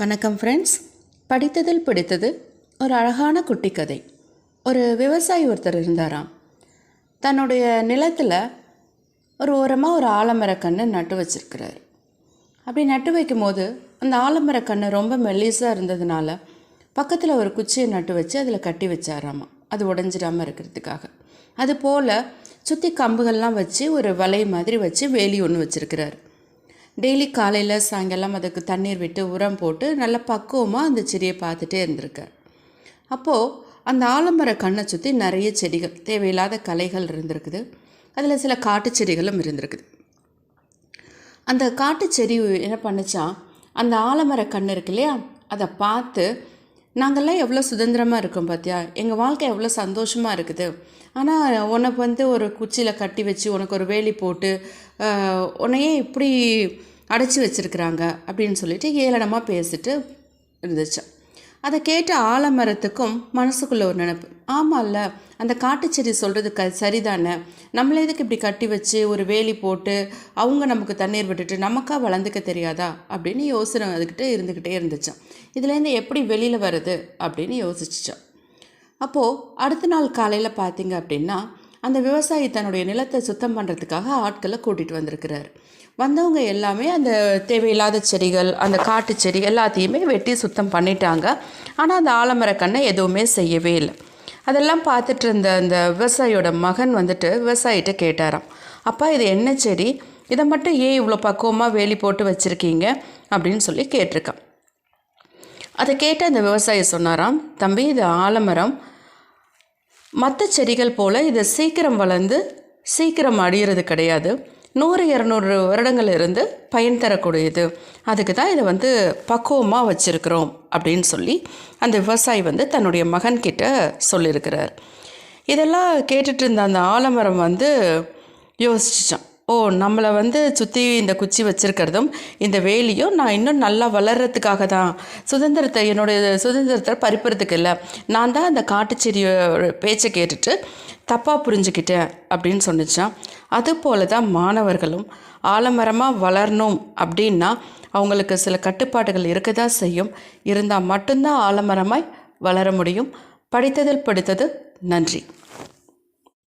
வணக்கம் ஃப்ரெண்ட்ஸ் படித்ததில் பிடித்தது ஒரு அழகான குட்டி கதை ஒரு விவசாயி ஒருத்தர் இருந்தாராம். தன்னுடைய நிலத்தில் ஒரு ஓரமாக ஒரு ஆலமரக்கன்று நட்டு வச்சிருக்கிறாரு. அப்படி நட்டு வைக்கும்போது அந்த ஆலமரக்கன்று ரொம்ப மெல்லிசாக இருந்ததுனால பக்கத்தில் ஒரு குச்சியை நட்டு வச்சு அதில் கட்டி வச்சாராமா. அது உடஞ்சிடாமல் இருக்கிறதுக்காக. அது போல் சுற்றி கம்புகள்லாம் வச்சு ஒரு வலை மாதிரி வச்சு வேலி ஒன்று வச்சுருக்கிறாரு. டெய்லி காலையில் சாயங்காலம் அதுக்கு தண்ணீர் விட்டு உரம் போட்டு நல்ல பக்குவமாக அந்த செடியை பார்த்துட்டே இருந்திருக்கேன் அப்போது அந்த ஆலமர கண்ணை சுற்றி நிறைய செடிகள் தேவையில்லாத கலைகள் இருந்திருக்குது. அதில் சில காட்டு செடிகளும் இருந்திருக்குது. அந்த காட்டு செடி என்ன பண்ணுச்சா அந்த ஆலமர கண் இருக்கு இல்லையா? அதை பார்த்து நாங்கள்லாம் எவ்வளோ சுதந்திரமாக இருக்கோம் பார்த்தியா எங்கள் வாழ்க்கை எவ்வளோ சந்தோஷமாக இருக்குது. ஆனால் உனக்கு வந்து ஒரு குச்சியில் கட்டி வச்சு உனக்கு ஒரு வேலி போட்டு உன்னையே இப்படி அடைச்சி வச்சுருக்குறாங்க அப்படின்னு சொல்லிட்டு ஏளனமாக பேசிட்டு இருந்துச்சான் அதை கேட்ட ஆலமரத்துக்கும் மனசுக்குள்ளே ஒரு நினைப்பு. ஆமாம்ல அந்த காட்டுச்செடி சொல்கிறது க சரிதானே? நம்மளே எதுக்கு இப்படி கட்டி வச்சு ஒரு வேலி போட்டு அவங்க நமக்கு தண்ணீர் விட்டுட்டு நமக்கா வளர்ந்துக்க தெரியாதா? அப்படின்னு யோசனை அதுக்கிட்ட இருந்துக்கிட்டே இருந்துச்சான் இதுலேருந்து எப்படி வெளியில் வருது அப்படின்னு யோசிச்சிச்சான் அப்போது அடுத்த நாள் காலையில் பார்த்தீங்க அப்படின்னா அந்த விவசாயி தன்னுடைய நிலத்தை சுத்தம் பண்ணுறதுக்காக ஆட்களை கூட்டிகிட்டு வந்திருக்கிறார். வந்தவங்க எல்லாமே அந்த தேவையில்லாத செடிகள் அந்த காட்டு செடி எல்லாத்தையுமே வெட்டி சுத்தம் பண்ணிட்டாங்க. ஆனால் அந்த ஆலமரக்கண்ணை எதுவுமே செய்யவே இல்லை. அதெல்லாம் பார்த்துட்டு இருந்த அந்த விவசாயியோட மகன் வந்துட்டு விவசாயிகிட்ட கேட்டாராம். அப்பா இது என்ன செடி? இதை மட்டும் ஏன் இவ்வளோ பக்குவமாக வேலி போட்டு வச்சுருக்கீங்க? அப்படின்னு சொல்லி கேட்டிருக்கான். அதை கேட்டு அந்த விவசாயி சொன்னாராம் தம்பி இது ஆலமரம். மற்ற செடிகள் போல் இது சீக்கிரம் வளர்ந்து சீக்கிரம் அடியிறது கிடையாது. நூறு இரநூறு வருடங்கள் இருந்து பயன் தரக்கூடியது. அதுக்கு தான் இதை வந்து பக்குவமாக வச்சுருக்கிறோம் அப்படின்னு சொல்லி அந்த விவசாயி வந்து தன்னுடைய மகன்கிட்ட சொல்லியிருக்கிறார். இதெல்லாம் கேட்டுட்டு இருந்த அந்த ஆலமரம் வந்து யோசிச்சான் ஓ நம்மளை வந்து சுற்றி இந்த குச்சி வச்சுருக்கிறதும் இந்த வேலியும் நான் இன்னும் நல்லா வளர்கிறதுக்காக தான். சுதந்திரத்தை என்னுடைய சுதந்திரத்தை பறிப்புறதுக்கு இல்லை. நான் தான் அந்த காட்டுச்செடியோட பேச்சை கேட்டுட்டு தப்பாக புரிஞ்சுக்கிட்டேன் அப்படின்னு சொன்னிச்சான். அது போல தான் மாணவர்களும் ஆலமரமாக வளரணும் அப்படின்னா அவங்களுக்கு சில கட்டுப்பாடுகள் இருக்க தான் செய்யும். இருந்தால் மட்டும்தான் ஆலமரமாய் வளர முடியும். படித்ததில் படித்தது நன்றி.